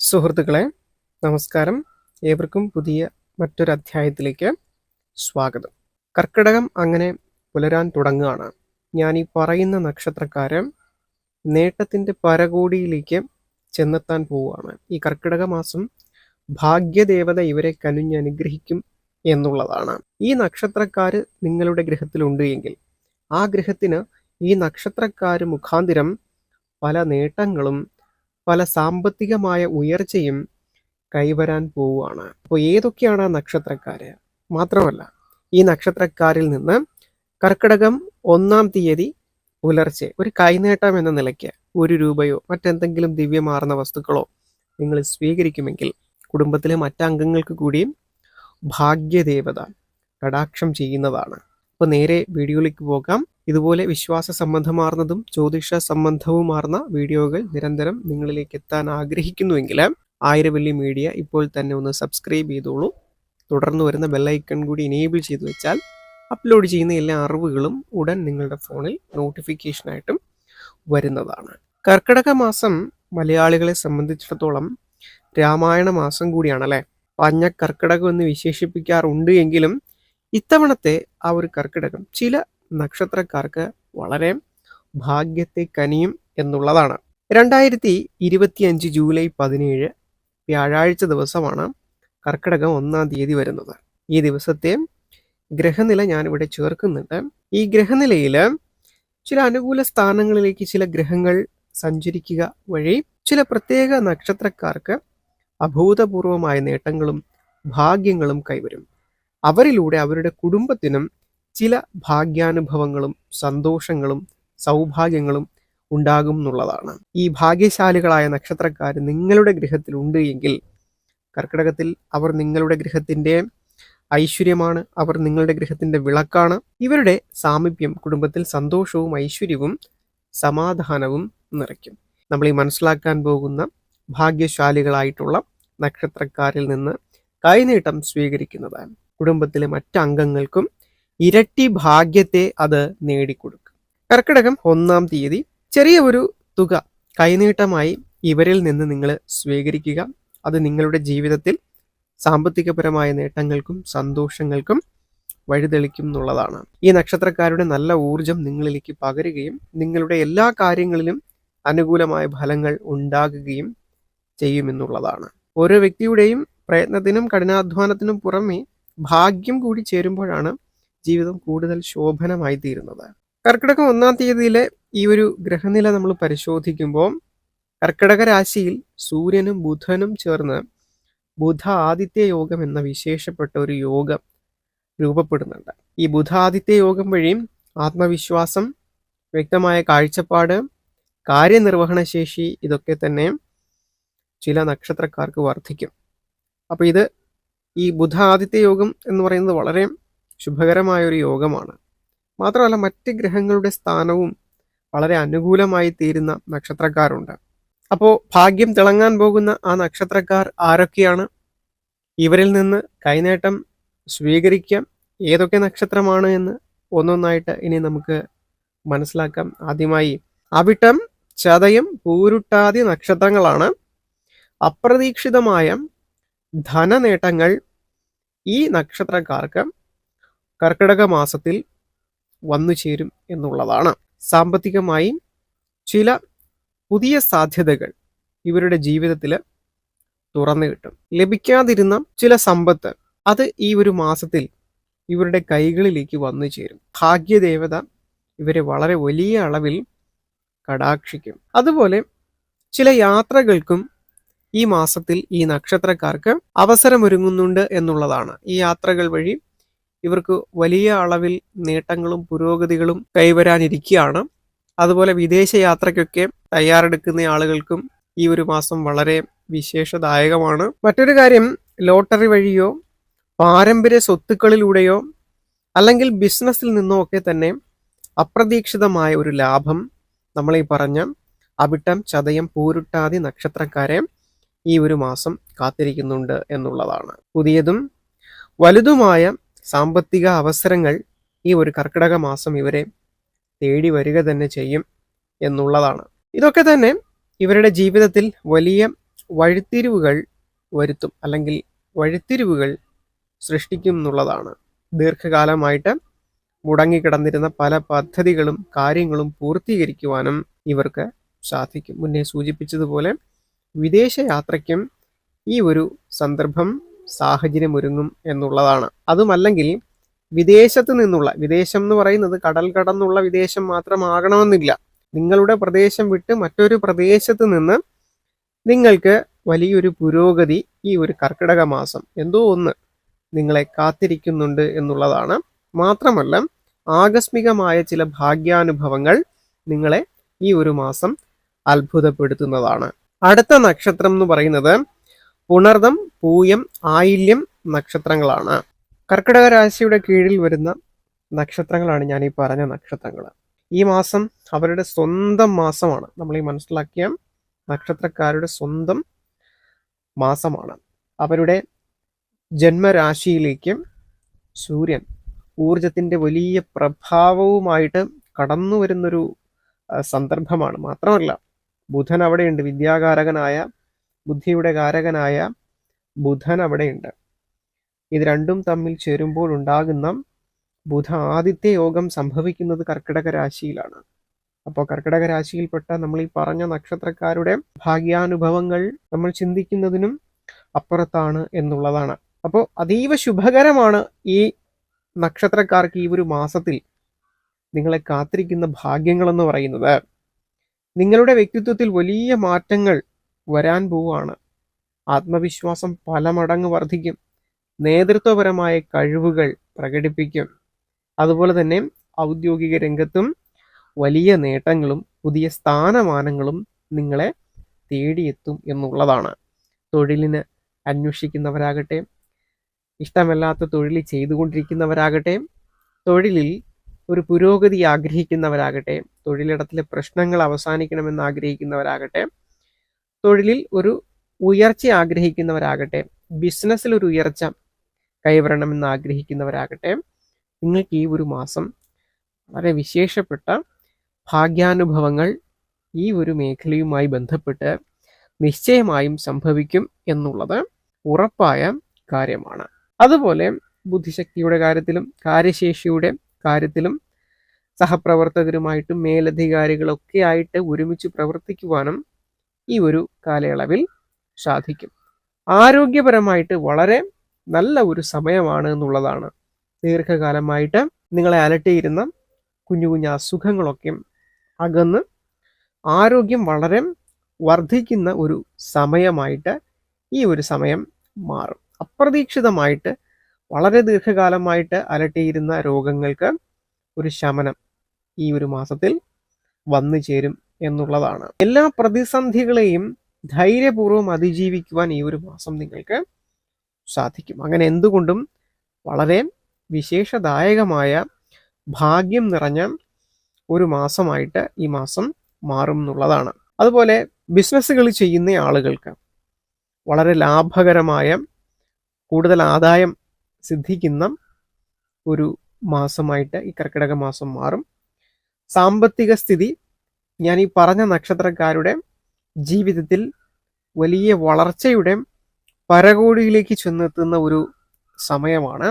സുഹൃത്തുക്കളെ നമസ്കാരം. ഏവർക്കും പുതിയ മറ്റൊരു അധ്യായത്തിലേക്ക് സ്വാഗതം. കർക്കിടകം അങ്ങനെ പുലരാൻ തുടങ്ങുകയാണ്. ഞാൻ ഈ പറയുന്ന നക്ഷത്രക്കാരൻ നേട്ടത്തിന്റെ പരകോടിയിലേക്ക് ചെന്നെത്താൻ പോവുകയാണ്. ഈ കർക്കിടക മാസം ഭാഗ്യദേവത ഇവരെ കനുഞ്ഞനുഗ്രഹിക്കും എന്നുള്ളതാണ്. ഈ നക്ഷത്രക്കാർ നിങ്ങളുടെ ഗ്രഹത്തിലുണ്ട് എങ്കിൽ ആ ഗ്രഹത്തിന് ഈ നക്ഷത്രക്കാർ മുഖാന്തിരം പല നേട്ടങ്ങളും പല സാമ്പത്തികമായ ഉയർച്ചയും കൈവരാൻ പോവുകയാണ്. അപ്പോൾ ഏതൊക്കെയാണ് ആ നക്ഷത്രക്കാര്? മാത്രമല്ല ഈ നക്ഷത്രക്കാരിൽ നിന്ന് കർക്കിടകം ഒന്നാം തീയതി പുലർച്ചെ ഒരു കൈനേട്ടം എന്ന നിലയ്ക്ക് ഒരു രൂപയോ മറ്റെന്തെങ്കിലും ദിവ്യമാർന്ന വസ്തുക്കളോ നിങ്ങൾ സ്വീകരിക്കുമെങ്കിൽ കുടുംബത്തിലെ മറ്റംഗങ്ങൾക്ക് കൂടിയും ഭാഗ്യദേവത കടാക്ഷം ചെയ്യുന്നതാണ്. അപ്പോൾ നേരെ വീഡിയോയിലേക്ക് പോകാം. ഇതുപോലെ വിശ്വാസ സംബന്ധമാർന്നതും ജ്യോതിഷ സംബന്ധവുമാർന്ന വീഡിയോകൾ നിരന്തരം നിങ്ങളിലേക്ക് എത്താൻ ആഗ്രഹിക്കുന്നുവെങ്കിൽ ആയിരവല്ലി മീഡിയ ഇപ്പോൾ തന്നെ ഒന്ന് സബ്സ്ക്രൈബ് ചെയ്തോളൂ. തുടർന്ന് വരുന്ന ബെല്ലൈക്കൺ കൂടി എനേബിൾ ചെയ്തു വെച്ചാൽ അപ്ലോഡ് ചെയ്യുന്ന എല്ലാ അറിവുകളും ഉടൻ നിങ്ങളുടെ ഫോണിൽ നോട്ടിഫിക്കേഷനായിട്ടും വരുന്നതാണ്. കർക്കിടക മാസം മലയാളികളെ സംബന്ധിച്ചിടത്തോളം രാമായണ മാസം കൂടിയാണല്ലേ പഞ്ഞ കർക്കിടകം എന്ന് വിശേഷിപ്പിക്കാറുണ്ട് എങ്കിലും ഇത്തവണത്തെ ആ ഒരു കർക്കിടകം ചില നക്ഷത്രക്കാർക്ക് വളരെ ഭാഗ്യത്തെ കനിയും എന്നുള്ളതാണ്. രണ്ടായിരത്തി ഇരുപത്തിയഞ്ച് ജൂലൈ പതിനേഴ് വ്യാഴാഴ്ച ദിവസമാണ് കർക്കിടകം ഒന്നാം തീയതി വരുന്നത്. ഈ ദിവസത്തെ ഗ്രഹനില ഞാനിവിടെ ചേർക്കുന്നുണ്ട്. ഈ ഗ്രഹനിലയിൽ ചില അനുകൂല സ്ഥാനങ്ങളിലേക്ക് ചില ഗ്രഹങ്ങൾ സഞ്ചരിക്കുക വഴി ചില പ്രത്യേക നക്ഷത്രക്കാർക്ക് അഭൂതപൂർവമായ നേട്ടങ്ങളും ഭാഗ്യങ്ങളും കൈവരും. അവരിലൂടെ അവരുടെ കുടുംബത്തിനും ചില ഭാഗ്യാനുഭവങ്ങളും സന്തോഷങ്ങളും സൗഭാഗ്യങ്ങളും ഉണ്ടാകും എന്നുള്ളതാണ്. ഈ ഭാഗ്യശാലികളായ നക്ഷത്രക്കാർ നിങ്ങളുടെ ഗൃഹത്തിലുണ്ട് എങ്കിൽ കർക്കിടകത്തിൽ അവർ നിങ്ങളുടെ ഗൃഹത്തിന്റെ ഐശ്വര്യമാണ് അവർ നിങ്ങളുടെ ഗൃഹത്തിന്റെ വിളക്കാണ്. ഇവരുടെ സാമീപ്യം കുടുംബത്തിൽ സന്തോഷവും ഐശ്വര്യവും സമാധാനവും നിറയ്ക്കും. നമ്മൾ ഈ മനസ്സിലാക്കാൻ പോകുന്ന ഭാഗ്യശാലികളായിട്ടുള്ള നക്ഷത്രക്കാരിൽ നിന്ന് കൈനീട്ടം സ്വീകരിക്കുന്നതാണ്. കുടുംബത്തിലെ മറ്റംഗങ്ങൾക്കും ഇരട്ടി ഭാഗ്യത്തെ അത് നേടിക്കൊടുക്കും. കർക്കിടകം ഒന്നാം തീയതി ചെറിയ ഒരു തുക കൈനീട്ടമായി ഇവരിൽ നിന്ന് നിങ്ങൾ സ്വീകരിക്കുക. അത് നിങ്ങളുടെ ജീവിതത്തിൽ സാമ്പത്തികപരമായ നേട്ടങ്ങൾക്കും സന്തോഷങ്ങൾക്കും വഴിതെളിക്കും എന്നുള്ളതാണ്. ഈ നക്ഷത്രക്കാരുടെ നല്ല ഊർജം നിങ്ങളിലേക്ക് പകരുകയും നിങ്ങളുടെ എല്ലാ കാര്യങ്ങളിലും അനുകൂലമായ ഫലങ്ങൾ ഉണ്ടാകുകയും ചെയ്യുമെന്നുള്ളതാണ് ഓരോ വ്യക്തിയുടെയും പ്രയത്നത്തിനും കഠിനാധ്വാനത്തിനും പുറമെ ഭാഗ്യം കൂടി ചേരുമ്പോഴാണ് ജീവിതം കൂടുതൽ ശോഭനമായി തീരുന്നത് കർക്കിടകം ഒന്നാം തീയതിയിലെ ഈ ഒരു ഗ്രഹനില നമ്മൾ പരിശോധിക്കുമ്പോൾ കർക്കിടക രാശിയിൽ സൂര്യനും ബുധനും ചേർന്ന് ബുധ ആദിത്യ യോഗം എന്ന വിശേഷപ്പെട്ട ഒരു യോഗം രൂപപ്പെടുന്നുണ്ട്. ഈ ബുധ ആദിത്യ യോഗം വഴി ആത്മവിശ്വാസം വ്യക്തമായ കാഴ്ചപ്പാട് കാര്യനിർവഹണ ശേഷി ഇതൊക്കെ തന്നെ ചില നക്ഷത്രക്കാർക്ക് വർദ്ധിക്കും അപ്പോൾ ഇത് ഈ ബുധ ആദിത്യ യോഗം എന്ന് പറയുന്നത് വളരെ ശുഭകരമായ ഒരു യോഗമാണ്. മാത്രമല്ല മറ്റ് ഗ്രഹങ്ങളുടെ സ്ഥാനവും വളരെ അനുകൂലമായി തീരുന്ന നക്ഷത്രക്കാരുണ്ട്. അപ്പോൾ ഭാഗ്യം തിളങ്ങാൻ പോകുന്ന ആ നക്ഷത്രക്കാർ ആരൊക്കെയാണ്? ഇവരിൽ നിന്ന് കൈനേട്ടം സ്വീകരിക്കാം. ഏതൊക്കെ നക്ഷത്രമാണ് എന്ന് ഒന്നൊന്നായിട്ട് ഇനി നമുക്ക് മനസ്സിലാക്കാം. ആദ്യമായി അവിട്ടം ചതയം പൂരുട്ടാതി നക്ഷത്രങ്ങളാണ്. അപ്രതീക്ഷിതമായ ധനനേട്ടങ്ങൾ ഈ നക്ഷത്രക്കാർക്ക് കർക്കിടക മാസത്തിൽ വന്നു ചേരും എന്നുള്ളതാണ്. സാമ്പത്തികമായി ചില പുതിയ സാധ്യതകൾ ഇവരുടെ ജീവിതത്തിൽ തുറന്നു കിട്ടും. ലഭിക്കാതിരുന്ന ചില സമ്പത്ത് അത് ഈ ഒരു മാസത്തിൽ ഇവരുടെ കൈകളിലേക്ക് വന്നു ചേരും. ഭാഗ്യദേവത ഇവരെ വളരെ വലിയ അളവിൽ കടാക്ഷിക്കും. അതുപോലെ ചില യാത്രകൾക്കും ഈ മാസത്തിൽ ഈ നക്ഷത്രക്കാർക്ക് അവസരമൊരുങ്ങുന്നുണ്ട് എന്നുള്ളതാണ്. ഈ യാത്രകൾ വഴി ഇവർക്ക് വലിയ അളവിൽ നേട്ടങ്ങളും പുരോഗതികളും കൈവരാനിരിക്കുകയാണ്. അതുപോലെ വിദേശ യാത്രയ്ക്കൊക്കെ തയ്യാറെടുക്കുന്ന ആളുകൾക്കും ഈ ഒരു മാസം വളരെ വിശേഷദായകമാണ്. മറ്റൊരു കാര്യം ലോട്ടറി വഴിയോ പാരമ്പര്യ സ്വത്തുക്കളിലൂടെയോ അല്ലെങ്കിൽ ബിസിനസ്സിൽ നിന്നോ ഒക്കെ തന്നെ അപ്രതീക്ഷിതമായ ഒരു ലാഭം നമ്മളീ പറഞ്ഞ അവിട്ടം ചതയം പൂരുട്ടാതി നക്ഷത്രക്കാരെ ഈ ഒരു മാസം കാത്തിരിക്കുന്നുണ്ട് എന്നുള്ളതാണ്. പുതിയതും വലുതുമായ സാമ്പത്തിക അവസരങ്ങൾ ഈ ഒരു കർക്കിടക മാസം ഇവരെ തേടി വരിക തന്നെ ചെയ്യും എന്നുള്ളതാണ്. ഇതൊക്കെ തന്നെ ഇവരുടെ ജീവിതത്തിൽ വലിയ വഴിത്തിരിവുകൾ വരുത്തും അല്ലെങ്കിൽ വഴിത്തിരിവുകൾ സൃഷ്ടിക്കും എന്നുള്ളതാണ്. ദീർഘകാലമായിട്ട് മുടങ്ങിക്കിടന്നിരുന്ന പല പദ്ധതികളും കാര്യങ്ങളും പൂർത്തീകരിക്കുവാനും ഇവർക്ക് സാധിക്കും. മുന്നേ സൂചിപ്പിച്ചതുപോലെ വിദേശ യാത്രയ്ക്കും ഈ ഒരു സന്ദർഭം സാഹചര്യം ഒരുങ്ങും എന്നുള്ളതാണ്. അതുമല്ലെങ്കിൽ വിദേശത്ത് നിന്നുള്ള വിദേശം എന്ന് പറയുന്നത് കടൽ കടന്നുള്ള വിദേശം മാത്രമാകണമെന്നില്ല. നിങ്ങളുടെ പ്രദേശം വിട്ട് മറ്റൊരു പ്രദേശത്ത് നിന്ന് നിങ്ങൾക്ക് വലിയൊരു പുരോഗതി ഈ ഒരു കർക്കിടക മാസം എന്തോ ഒന്ന് നിങ്ങളെ കാത്തിരിക്കുന്നുണ്ട് എന്നുള്ളതാണ്. മാത്രമല്ല ആകസ്മികമായ ചില ഭാഗ്യാനുഭവങ്ങൾ നിങ്ങളെ ഈ ഒരു മാസം അത്ഭുതപ്പെടുത്തുന്നതാണ്. അടുത്ത നക്ഷത്രം എന്ന് പറയുന്നത് പുണർദം പൂയം ആയില്യം നക്ഷത്രങ്ങളാണ്. കർക്കിടക രാശിയുടെ കീഴിൽ വരുന്ന നക്ഷത്രങ്ങളാണ് ഞാൻ ഈ പറഞ്ഞ നക്ഷത്രങ്ങൾ. ഈ മാസം അവരുടെ സ്വന്തം മാസമാണ്. നമ്മൾ ഈ മനസ്സിലാക്കിയ നക്ഷത്രക്കാരുടെ സ്വന്തം മാസമാണ്. അവരുടെ ജന്മരാശിയിലേക്ക് സൂര്യൻ ഊർജത്തിന്റെ വലിയ പ്രഭാവവുമായിട്ട് കടന്നു വരുന്നൊരു സന്ദർഭമാണ്. മാത്രമല്ല ബുധൻ അവിടെയുണ്ട്. വിദ്യാകാരകനായ ബുദ്ധിയുടെ കാരകനായ ബുധൻ അവിടെയുണ്ട്. ഇത് രണ്ടും തമ്മിൽ ചേരുമ്പോൾ ഉണ്ടാകുന്ന ബുധ ആദിത്യ യോഗം സംഭവിക്കുന്നത് കർക്കിടക രാശിയിലാണ്. അപ്പോൾ കർക്കിടക രാശിയിൽപ്പെട്ട നമ്മൾ ഈ പറഞ്ഞ നക്ഷത്രക്കാരുടെ ഭാഗ്യാനുഭവങ്ങൾ നമ്മൾ ചിന്തിക്കുന്നതിനും അപ്പുറത്താണ് എന്നുള്ളതാണ്. അപ്പോൾ അതീവ ശുഭകരമാണ് ഈ നക്ഷത്രക്കാർക്ക് ഈ ഒരു മാസത്തിൽ നിങ്ങളെ കാത്തിരിക്കുന്ന ഭാഗ്യങ്ങളെന്ന് പറയുന്നത്. നിങ്ങളുടെ വ്യക്തിത്വത്തിൽ വലിയ മാറ്റങ്ങൾ വരാൻ പോവുകയാണ്. ആത്മവിശ്വാസം പല മടങ്ങ് വർദ്ധിക്കും. നേതൃത്വപരമായ കഴിവുകൾ പ്രകടിപ്പിക്കും. അതുപോലെ തന്നെ ഔദ്യോഗിക രംഗത്തും വലിയ നേട്ടങ്ങളും പുതിയ സ്ഥാനമാനങ്ങളും നിങ്ങളെ തേടിയെത്തും എന്നുള്ളതാണ്. തൊഴിലിന് അന്വേഷിക്കുന്നവരാകട്ടെ ഇഷ്ടമല്ലാത്ത തൊഴിൽ ചെയ്തുകൊണ്ടിരിക്കുന്നവരാകട്ടെ തൊഴിലിൽ ഒരു പുരോഗതി ആഗ്രഹിക്കുന്നവരാകട്ടെ തൊഴിലിടത്തിലെ പ്രശ്നങ്ങൾ അവസാനിക്കണമെന്ന് ആഗ്രഹിക്കുന്നവരാകട്ടെ തൊഴിലിൽ ഒരു ഉയർച്ച ആഗ്രഹിക്കുന്നവരാകട്ടെ ബിസിനസ്സിൽ ഒരു ഉയർച്ച കൈവരണമെന്ന് ആഗ്രഹിക്കുന്നവരാകട്ടെ നിങ്ങൾക്ക് ഈ ഒരു മാസം വളരെ വിശേഷപ്പെട്ട ഭാഗ്യാനുഭവങ്ങൾ ഈ ഒരു മേഖലയുമായി ബന്ധപ്പെട്ട് നിശ്ചയമായും സംഭവിക്കും എന്നുള്ളത് ഉറപ്പായ കാര്യമാണ്. അതുപോലെ ബുദ്ധിശക്തിയുടെ കാര്യത്തിലും കാര്യശേഷിയുടെ കാര്യത്തിലും സഹപ്രവർത്തകരുമായിട്ടും മേലധികാരികളൊക്കെ ആയിട്ട് ഒരുമിച്ച് പ്രവർത്തിക്കുവാനും ഈ ഒരു കാലയളവിൽ സാധിക്കും. ആരോഗ്യപരമായിട്ട് വളരെ നല്ല ഒരു സമയമാണ് എന്നുള്ളതാണ് ദീർഘകാലമായിട്ട് നിങ്ങളെ അലട്ടിയിരുന്ന കുഞ്ഞു കുഞ്ഞു അസുഖങ്ങളൊക്കെ അകന്ന് ആരോഗ്യം വളരെ വർദ്ധിക്കുന്ന ഒരു സമയമായിട്ട് ഈ ഒരു സമയം മാറും. അപ്രതീക്ഷിതമായിട്ട് വളരെ ദീർഘകാലമായിട്ട് അലട്ടിയിരുന്ന രോഗങ്ങൾക്ക് ഒരു ശമനം ഈ ഒരു മാസത്തിൽ വന്നു ചേരും എന്നുള്ളതാണ്. എല്ലാ പ്രതിസന്ധികളെയും ധൈര്യപൂർവം അതിജീവിക്കുവാൻ ഈ ഒരു മാസം നിങ്ങൾക്ക് സാധിക്കും. അങ്ങനെ എന്തുകൊണ്ടും വളരെ വിശേഷദായകമായ ഭാഗ്യം നിറഞ്ഞ ഒരു മാസമായിട്ട് ഈ മാസം മാറും എന്നുള്ളതാണ്. അതുപോലെ ബിസിനസ്സുകൾ ചെയ്യുന്ന ആളുകൾക്ക് വളരെ ലാഭകരമായ കൂടുതൽ ആദായം സിദ്ധിക്കുന്ന ഒരു മാസമായിട്ട് ഈ കർക്കിടക മാസം മാറും. സാമ്പത്തിക സ്ഥിതി ഞാൻ ഈ പറഞ്ഞ നക്ഷത്രക്കാരുടെ ജീവിതത്തിൽ വലിയ വളർച്ചയുടെ പരകോടിയിലേക്ക് ചെന്നെത്തുന്ന ഒരു സമയമാണ്.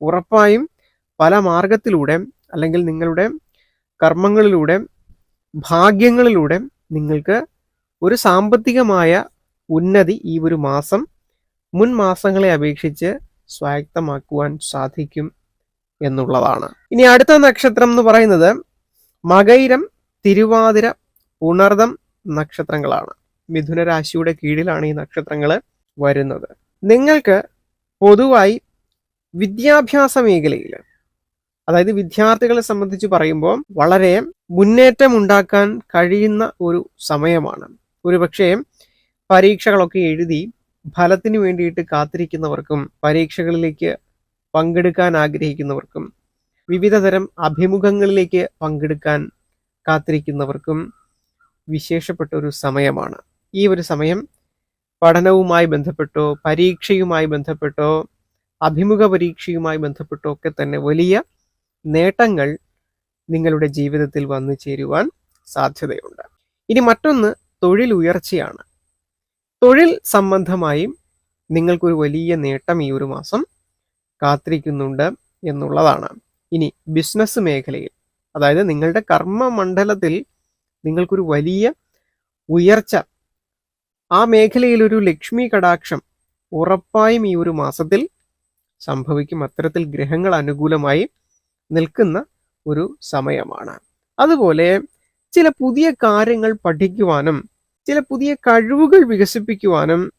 ഉറപ്പായും പല മാർഗത്തിലൂടെ അല്ലെങ്കിൽ നിങ്ങളുടെ കർമ്മങ്ങളിലൂടെ ഭാഗ്യങ്ങളിലൂടെ നിങ്ങൾക്ക് ഒരു സാമ്പത്തികമായ ഉന്നതി ഈ ഒരു മാസം മുൻ മാസങ്ങളെ അപേക്ഷിച്ച് സ്വായക്തമാക്കുവാൻ സാധിക്കും എന്നുള്ളതാണ്. ഇനി അടുത്ത നക്ഷത്രം എന്ന് പറയുന്നത് മകൈരം തിരുവാതിര ഉണർദം നക്ഷത്രങ്ങളാണ്. മിഥുന രാശിയുടെ കീഴിലാണ് ഈ നക്ഷത്രങ്ങൾ വരുന്നത്. നിങ്ങൾക്ക് പൊതുവായി വിദ്യാഭ്യാസ മേഖലയിൽ അതായത് വിദ്യാർത്ഥികളെ സംബന്ധിച്ച് പറയുമ്പോൾ വളരെ മുന്നേറ്റം ഉണ്ടാക്കാൻ കഴിയുന്ന ഒരു സമയമാണ്. ഒരുപക്ഷെ പരീക്ഷകളൊക്കെ എഴുതി ഫലത്തിന് വേണ്ടിയിട്ട് കാത്തിരിക്കുന്നവർക്കും പരീക്ഷകളിലേക്ക് പങ്കെടുക്കാൻ ആഗ്രഹിക്കുന്നവർക്കും വിവിധ തരം അഭിമുഖങ്ങളിലേക്ക് പങ്കെടുക്കാൻ കാത്തിരിക്കുന്നവർക്കും വിശേഷപ്പെട്ട ഒരു സമയമാണ്. ഈ ഒരു സമയം പഠനവുമായി ബന്ധപ്പെട്ടോ പരീക്ഷയുമായി ബന്ധപ്പെട്ടോ അഭിമുഖ പരീക്ഷയുമായി ബന്ധപ്പെട്ടോ ഒക്കെ തന്നെ വലിയ നേട്ടങ്ങൾ നിങ്ങളുടെ ജീവിതത്തിൽ വന്നു ചേരുവാൻ സാധ്യതയുണ്ട്. ഇനി മറ്റൊന്ന് തൊഴിൽ ഉയർച്ചയാണ്. തൊഴിൽ സംബന്ധമായും നിങ്ങൾക്കൊരു വലിയ നേട്ടം ഈ ഒരു മാസം കാത്തിരിക്കുന്നുണ്ട് എന്നുള്ളതാണ്. ഇനി ബിസിനസ് മേഖലയിൽ അതായത് നിങ്ങളുടെ കർമ്മമണ്ഡലത്തിൽ നിങ്ങൾക്കൊരു വലിയ ഉയർച്ച ആ മേഖലയിൽ ഒരു ലക്ഷ്മി കടാക്ഷം ഉറപ്പായും ഈ ഒരു മാസത്തിൽ സംഭവിക്കും. അത്തരത്തിൽ ഗ്രഹങ്ങൾ അനുകൂലമായി നിൽക്കുന്ന ഒരു സമയമാണ്. അതുപോലെ ചില പുതിയ കാര്യങ്ങൾ പഠിക്കുവാനും ചില പുതിയ കഴിവുകൾ വികസിപ്പിക്കുവാനും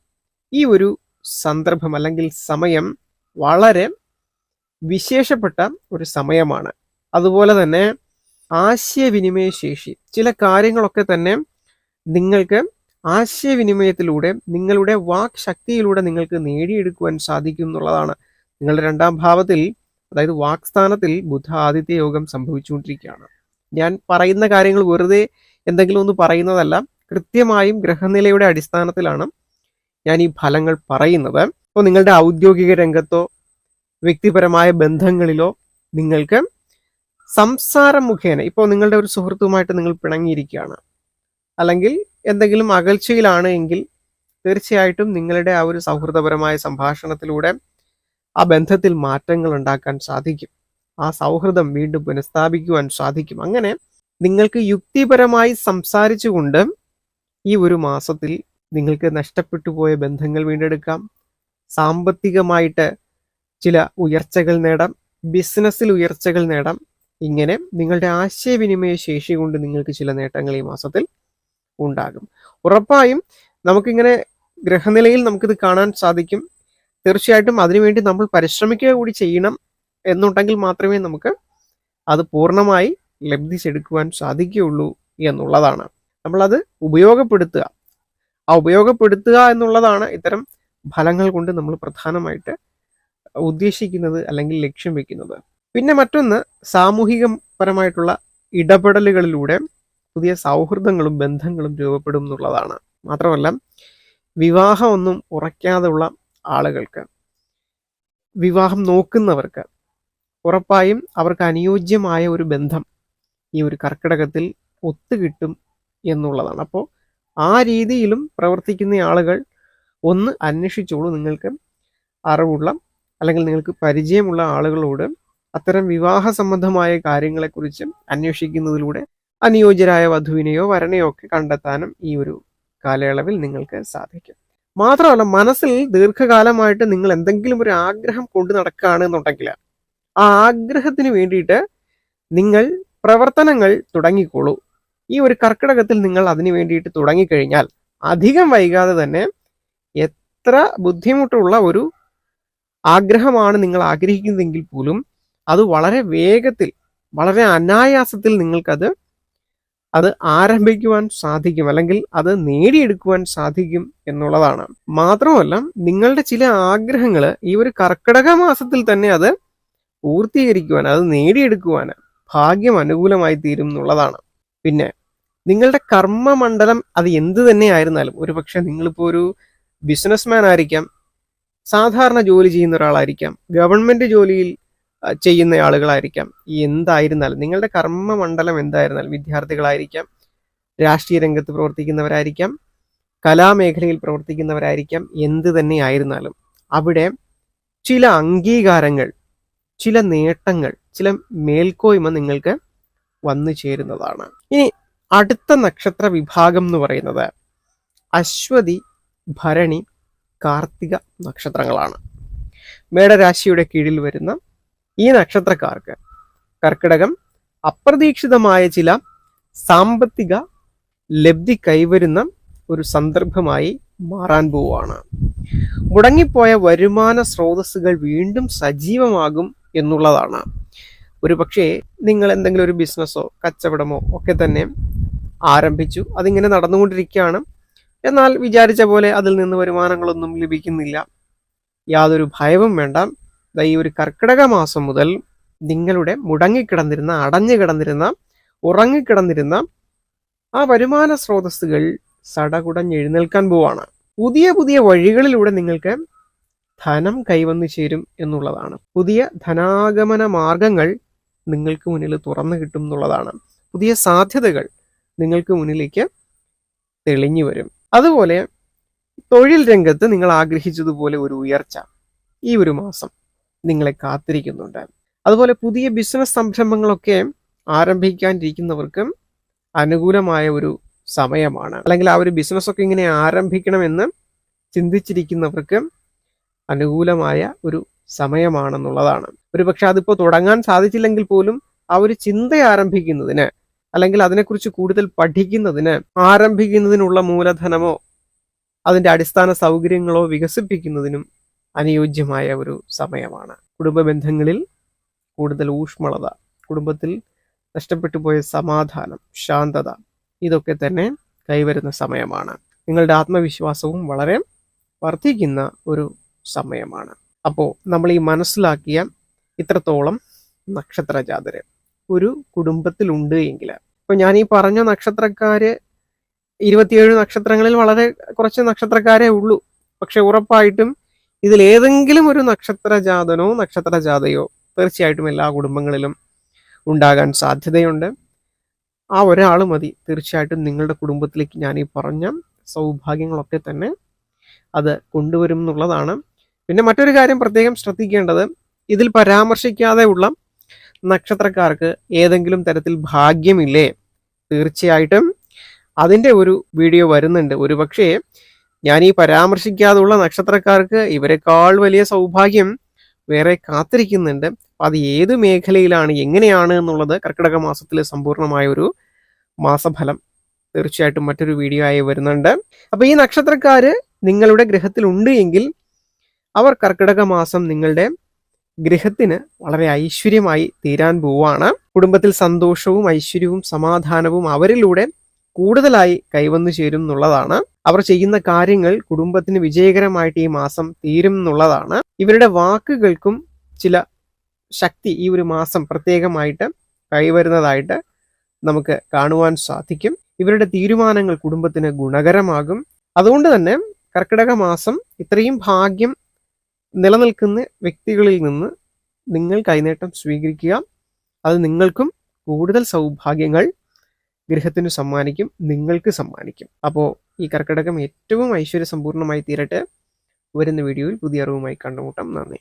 ഈ ഒരു സന്ദർഭം അല്ലെങ്കിൽ സമയം വളരെ വിശേഷപ്പെട്ട ഒരു സമയമാണ്. അതുപോലെ തന്നെ ആശയവിനിമയ ശേഷി. ചില കാര്യങ്ങളൊക്കെ തന്നെ നിങ്ങൾക്ക് ആശയവിനിമയത്തിലൂടെ നിങ്ങളുടെ വാക് ശക്തിയിലൂടെ നിങ്ങൾക്ക് നേടിയെടുക്കുവാൻ സാധിക്കും എന്നുള്ളതാണ് നിങ്ങളുടെ രണ്ടാം ഭാവത്തിൽ അതായത് വാക്സ്ഥാനത്തിൽ ബുധ ആദിത്യ യോഗം സംഭവിച്ചുകൊണ്ടിരിക്കുകയാണ്. ഞാൻ പറയുന്ന കാര്യങ്ങൾ വെറുതെ എന്തെങ്കിലും ഒന്ന് പറയുന്നതല്ല കൃത്യമായും ഗ്രഹനിലയുടെ അടിസ്ഥാനത്തിലാണ് ഞാൻ ഈ ഫലങ്ങൾ പറയുന്നത്. അപ്പോൾ നിങ്ങളുടെ ഔദ്യോഗിക രംഗത്തോ വ്യക്തിപരമായ ബന്ധങ്ങളിലോ നിങ്ങൾക്ക് സംസാരം മുഖേന ഇപ്പോൾ നിങ്ങളുടെ ഒരു സുഹൃത്തുമായിട്ട് നിങ്ങൾ പിണങ്ങിയിരിക്കുകയാണ്. അല്ലെങ്കിൽ എന്തെങ്കിലും അകൽച്ചയിലാണ് എങ്കിൽ തീർച്ചയായിട്ടും നിങ്ങളുടെ ആ ഒരു സൗഹൃദപരമായ സംഭാഷണത്തിലൂടെ ആ ബന്ധത്തിൽ മാറ്റങ്ങൾ ഉണ്ടാക്കാൻ സാധിക്കും. ആ സൗഹൃദം വീണ്ടും പുനഃസ്ഥാപിക്കുവാൻ സാധിക്കും. അങ്ങനെ നിങ്ങൾക്ക് യുക്തിപരമായി സംസാരിച്ചുകൊണ്ട് ഈ ഒരു മാസത്തിൽ നിങ്ങൾക്ക് നഷ്ടപ്പെട്ടു പോയ ബന്ധങ്ങൾ വീണ്ടെടുക്കാം. സാമ്പത്തികമായിട്ട് ചില ഉയർച്ചകൾ നേടാം. ബിസിനസ്സിൽ ഉയർച്ചകൾ നേടാം. ഇങ്ങനെ നിങ്ങളുടെ ആശയവിനിമയ ശേഷി കൊണ്ട് നിങ്ങൾക്ക് ചില നേട്ടങ്ങൾ ഈ മാസത്തിൽ ഉണ്ടാകും. ഉറപ്പായും നമുക്കിങ്ങനെ ഗ്രഹനിലയിൽ നമുക്കിത് കാണാൻ സാധിക്കും. തീർച്ചയായിട്ടും അതിനുവേണ്ടി നമ്മൾ പരിശ്രമിക്കുക കൂടി ചെയ്യണം എന്നുണ്ടെങ്കിൽ മാത്രമേ നമുക്ക് അത് പൂർണമായി ലബ്ധിച്ചെടുക്കുവാൻ സാധിക്കുകയുള്ളൂ എന്നുള്ളതാണ്. നമ്മളത് ഉപയോഗപ്പെടുത്തുക. ആ ഉപയോഗപ്പെടുത്തുക എന്നുള്ളതാണ് ഇത്തരം ഫലങ്ങൾ കൊണ്ട് നമ്മൾ പ്രധാനമായിട്ട് ഉദ്ദേശിക്കുന്നത് അല്ലെങ്കിൽ ലക്ഷ്യം വെക്കുന്നത്. പിന്നെ മറ്റൊന്ന് സാമൂഹികപരമായിട്ടുള്ള ഇടപെടലുകളിലൂടെ പുതിയ സൗഹൃദങ്ങളും ബന്ധങ്ങളും രൂപപ്പെടും എന്നുള്ളതാണ്. മാത്രമല്ല വിവാഹമൊന്നും ഉറയ്ക്കാതെയുള്ള ആളുകൾക്ക് വിവാഹം നോക്കുന്നവർക്ക് ഉറപ്പായും അവർക്ക് അനുയോജ്യമായ ഒരു ബന്ധം ഈ ഒരു കർക്കിടകത്തിൽ ഒത്തുകിട്ടും എന്നുള്ളതാണ്. അപ്പോൾ ആ രീതിയിലും പ്രവർത്തിക്കുന്ന ആളുകൾ ഒന്ന് അന്വേഷിച്ചോളൂ. നിങ്ങൾക്ക് അറിവുള്ള അല്ലെങ്കിൽ നിങ്ങൾക്ക് പരിചയമുള്ള ആളുകളോട് അത്തരം വിവാഹ സംബന്ധമായ കാര്യങ്ങളെക്കുറിച്ചും അന്വേഷിക്കുന്നതിലൂടെ അനുയോജ്യരായ വധുവിനെയോ വരനെയോ ഒക്കെ കണ്ടെത്താനും ഈ ഒരു കാലയളവിൽ നിങ്ങൾക്ക് സാധിക്കും. മാത്രമല്ല മനസ്സിൽ ദീർഘകാലമായിട്ട് നിങ്ങൾ എന്തെങ്കിലും ഒരു ആഗ്രഹം കൊണ്ടു നടക്കുകയാണെന്നുണ്ടെങ്കിൽ ആ ആഗ്രഹത്തിന് വേണ്ടിയിട്ട് നിങ്ങൾ പ്രവർത്തനങ്ങൾ തുടങ്ങിക്കോളൂ. ഈ ഒരു കർക്കിടകത്തിൽ നിങ്ങൾ അതിനു വേണ്ടിയിട്ട് തുടങ്ങിക്കഴിഞ്ഞാൽ അധികം വൈകാതെ തന്നെ എത്ര ബുദ്ധിമുട്ടുള്ള ഒരു ആഗ്രഹമാണ് നിങ്ങൾ ആഗ്രഹിക്കുന്നതെങ്കിൽ പോലും അത് വളരെ വേഗത്തിൽ വളരെ അനായാസത്തിൽ നിങ്ങൾക്കത് അത് ആരംഭിക്കുവാൻ സാധിക്കും അല്ലെങ്കിൽ അത് നേടിയെടുക്കുവാൻ സാധിക്കും എന്നുള്ളതാണ്. മാത്രമല്ല നിങ്ങളുടെ ചില ആഗ്രഹങ്ങൾ ഈ ഒരു കർക്കിടക മാസത്തിൽ തന്നെ അത് പൂർത്തീകരിക്കുവാൻ അത് നേടിയെടുക്കുവാൻ ഭാഗ്യം അനുകൂലമായി തീരും എന്നുള്ളതാണ്. പിന്നെ നിങ്ങളുടെ കർമ്മമണ്ഡലം അത് എന്ത് തന്നെ ആയിരുന്നാലും ഒരു പക്ഷെ നിങ്ങളിപ്പോൾ ഒരു ബിസിനസ്മാൻ ആയിരിക്കാം സാധാരണ ജോലി ചെയ്യുന്ന ഒരാളായിരിക്കാം ഗവൺമെന്റ് ജോലിയിൽ ചെയ്യുന്ന ആളുകളായിരിക്കാം. എന്തായിരുന്നാലും നിങ്ങളുടെ കർമ്മമണ്ഡലം എന്തായിരുന്നാലും വിദ്യാർത്ഥികളായിരിക്കാം രാഷ്ട്രീയ രംഗത്ത് പ്രവർത്തിക്കുന്നവരായിരിക്കാം കലാമേഖലയിൽ പ്രവർത്തിക്കുന്നവരായിരിക്കാം എന്ത് തന്നെ ആയിരുന്നാലും. അവിടെ ചില അംഗീകാരങ്ങൾ ചില നേട്ടങ്ങൾ ചില മേൽക്കോയ്മ നിങ്ങൾക്ക് വന്നു ചേരുന്നതാണ്. ഇനി അടുത്ത നക്ഷത്ര വിഭാഗം എന്ന് പറയുന്നത് അശ്വതി ഭരണി കാർത്തിക നക്ഷത്രങ്ങളാണ്. മേടരാശിയുടെ കീഴിൽ വരുന്ന ഈ നക്ഷത്രക്കാർക്ക് കർക്കിടകം അപ്രതീക്ഷിതമായ ചില സാമ്പത്തിക ലബ്ധി കൈവരുന്ന ഒരു സന്ദർഭമായി മാറാൻ പോവാണ് മുടങ്ങിപ്പോയ വരുമാന സ്രോതസ്സുകൾ വീണ്ടും സജീവമാകും എന്നുള്ളതാണ്. ഒരു പക്ഷേ നിങ്ങൾ എന്തെങ്കിലും ഒരു ബിസിനസ്സോ കച്ചവടമോ ഒക്കെ തന്നെ ആരംഭിച്ചു അതിങ്ങനെ നടന്നുകൊണ്ടിരിക്കുകയാണ്. എന്നാൽ വിചാരിച്ച പോലെ അതിൽ നിന്ന് വരുമാനങ്ങളൊന്നും ലഭിക്കുന്നില്ല. യാതൊരു ഭയവും വേണ്ട. ഈ ഒരു കർക്കിടക മാസം മുതൽ നിങ്ങളുടെ മുടങ്ങിക്കിടന്നിരുന്ന അടഞ്ഞു കിടന്നിരുന്ന ഉറങ്ങിക്കിടന്നിരുന്ന ആ വരുമാന സ്രോതസ്സുകൾ സടകുടഞ്ഞെഴുന്നേൽക്കാൻ പോവാണ്. പുതിയ പുതിയ വഴികളിലൂടെ നിങ്ങൾക്ക് ധനം കൈവന്നു ചേരും എന്നുള്ളതാണ്. പുതിയ ധനാഗമന മാർഗങ്ങൾ നിങ്ങൾക്ക് മുന്നിൽ തുറന്നു കിട്ടും എന്നുള്ളതാണ്. പുതിയ സാധ്യതകൾ നിങ്ങൾക്ക് മുന്നിലേക്ക് തെളിഞ്ഞു വരും. അതുപോലെ തൊഴിൽ രംഗത്ത് നിങ്ങൾ ആഗ്രഹിച്ചതുപോലെ ഒരു ഉയർച്ച ഈ ഒരു മാസം. നിങ്ങളെ കാത്തിരിക്കുന്നുണ്ട്. അതുപോലെ പുതിയ ബിസിനസ് സംരംഭങ്ങളൊക്കെ ആരംഭിക്കാനിരിക്കുന്നവർക്കും അനുകൂലമായ ഒരു സമയമാണ്. അല്ലെങ്കിൽ ആ ഒരു ബിസിനസ്സൊക്കെ ഇങ്ങനെ ആരംഭിക്കണമെന്ന് ചിന്തിച്ചിരിക്കുന്നവർക്കും അനുകൂലമായ ഒരു സമയമാണെന്നുള്ളതാണ്. ഒരു പക്ഷെ അതിപ്പോൾ തുടങ്ങാൻ സാധിച്ചില്ലെങ്കിൽ പോലും ആ ഒരു ചിന്ത ആരംഭിക്കുന്നതിന് അല്ലെങ്കിൽ അതിനെക്കുറിച്ച് കൂടുതൽ പഠിക്കുന്നതിന് ആരംഭിക്കുന്നതിനുള്ള മൂലധനമോ അതിന്റെ അടിസ്ഥാന സൗകര്യങ്ങളോ വികസിപ്പിക്കുന്നതിനും അനുയോജ്യമായ ഒരു സമയമാണ്. കുടുംബ ബന്ധങ്ങളിൽ കൂടുതൽ ഊഷ്മളത കുടുംബത്തിൽ നഷ്ടപ്പെട്ടു പോയ സമാധാനം ശാന്തത ഇതൊക്കെ തന്നെ കൈവരുന്ന സമയമാണ്. നിങ്ങളുടെ ആത്മവിശ്വാസവും വളരെ വർദ്ധിക്കുന്ന ഒരു സമയമാണ്. അപ്പോൾ നമ്മൾ ഈ മനസ്സിലാക്കിയ ഇത്രത്തോളം നക്ഷത്രജാതര് ഒരു കുടുംബത്തിലുണ്ട് എങ്കിൽ ഇപ്പൊ ഞാൻ ഈ പറഞ്ഞ നക്ഷത്രക്കാര് ഇരുപത്തിയേഴ് നക്ഷത്രങ്ങളിൽ വളരെ കുറച്ച് നക്ഷത്രക്കാരേ ഉള്ളൂ. പക്ഷെ ഉറപ്പായിട്ടും ഇതിൽ ഏതെങ്കിലും ഒരു നക്ഷത്ര ജാതനോ നക്ഷത്ര ജാതയോ തീർച്ചയായിട്ടും എല്ലാ കുടുംബങ്ങളിലും ഉണ്ടാകാൻ സാധ്യതയുണ്ട്. ആ ഒരാൾ മതി. തീർച്ചയായിട്ടും നിങ്ങളുടെ കുടുംബത്തിലേക്ക് ഞാൻ ഈ പറഞ്ഞ സൗഭാഗ്യങ്ങളൊക്കെ തന്നെ അത് കൊണ്ടുവരും എന്നുള്ളതാണ്. പിന്നെ മറ്റൊരു കാര്യം പ്രത്യേകം ശ്രദ്ധിക്കേണ്ടത് ഇതിൽ പരാമർശിക്കാതെ ഉള്ള നക്ഷത്രക്കാർക്ക് ഏതെങ്കിലും തരത്തിൽ ഭാഗ്യമില്ലേ? തീർച്ചയായിട്ടും. അതിന്റെ ഒരു വീഡിയോ വരുന്നുണ്ട്. ഒരു പക്ഷേ ഞാൻ ഈ പരാമർശിക്കാതുള്ള നക്ഷത്രക്കാർക്ക് ഇവരെക്കാൾ വലിയ സൗഭാഗ്യം വേറെ കാത്തിരിക്കുന്നുണ്ട്. അത് ഏത് മേഖലയിലാണ് എങ്ങനെയാണ് എന്നുള്ളത് കർക്കിടക മാസത്തിലെ സമ്പൂർണമായ ഒരു മാസഫലം തീർച്ചയായിട്ടും മറ്റൊരു വീഡിയോ ആയി വരുന്നുണ്ട്. അപ്പൊ ഈ നക്ഷത്രക്കാർ നിങ്ങളുടെ ഗ്രഹത്തിൽ ഉണ്ട് എങ്കിൽ അവർ കർക്കിടക മാസം നിങ്ങളുടെ ഗൃഹത്തിന് വളരെ ഐശ്വര്യമായി തീരാൻ പോവാണ്. കുടുംബത്തിൽ സന്തോഷവും ഐശ്വര്യവും സമാധാനവും അവരിലൂടെ കൂടുതലായി കൈവന്നു ചേരും എന്നുള്ളതാണ്. അവർ ചെയ്യുന്ന കാര്യങ്ങൾ കുടുംബത്തിന് വിജയകരമായിട്ട് ഈ മാസം തീരും എന്നുള്ളതാണ്. ഇവരുടെ വാക്കുകൾക്കും ചില ശക്തി ഈ ഒരു മാസം പ്രത്യേകമായിട്ട് കൈവരുന്നതായിട്ട് നമുക്ക് കാണുവാൻ സാധിക്കും. ഇവരുടെ തീരുമാനങ്ങൾ കുടുംബത്തിന് ഗുണകരമാകും. അതുകൊണ്ട് തന്നെ കർക്കിടക മാസം ഇത്രയും ഭാഗ്യം നിലനിൽക്കുന്ന വ്യക്തികളിൽ നിന്ന് നിങ്ങൾ കൈനേട്ടം സ്വീകരിക്കുക. അത് നിങ്ങൾക്കും കൂടുതൽ സൗഭാഗ്യങ്ങൾ ഗൃഹത്തിന് സമ്മാനിക്കും നിങ്ങൾക്ക് സമ്മാനിക്കും. അപ്പോൾ ഈ കർക്കിടകം ഏറ്റവും ഐശ്വര്യ സമ്പൂർണമായി തീരട്ടെ. വരുന്ന വീഡിയോയിൽ പുതിയ അറിവുമായി കണ്ടുമുട്ടാം. നന്ദി.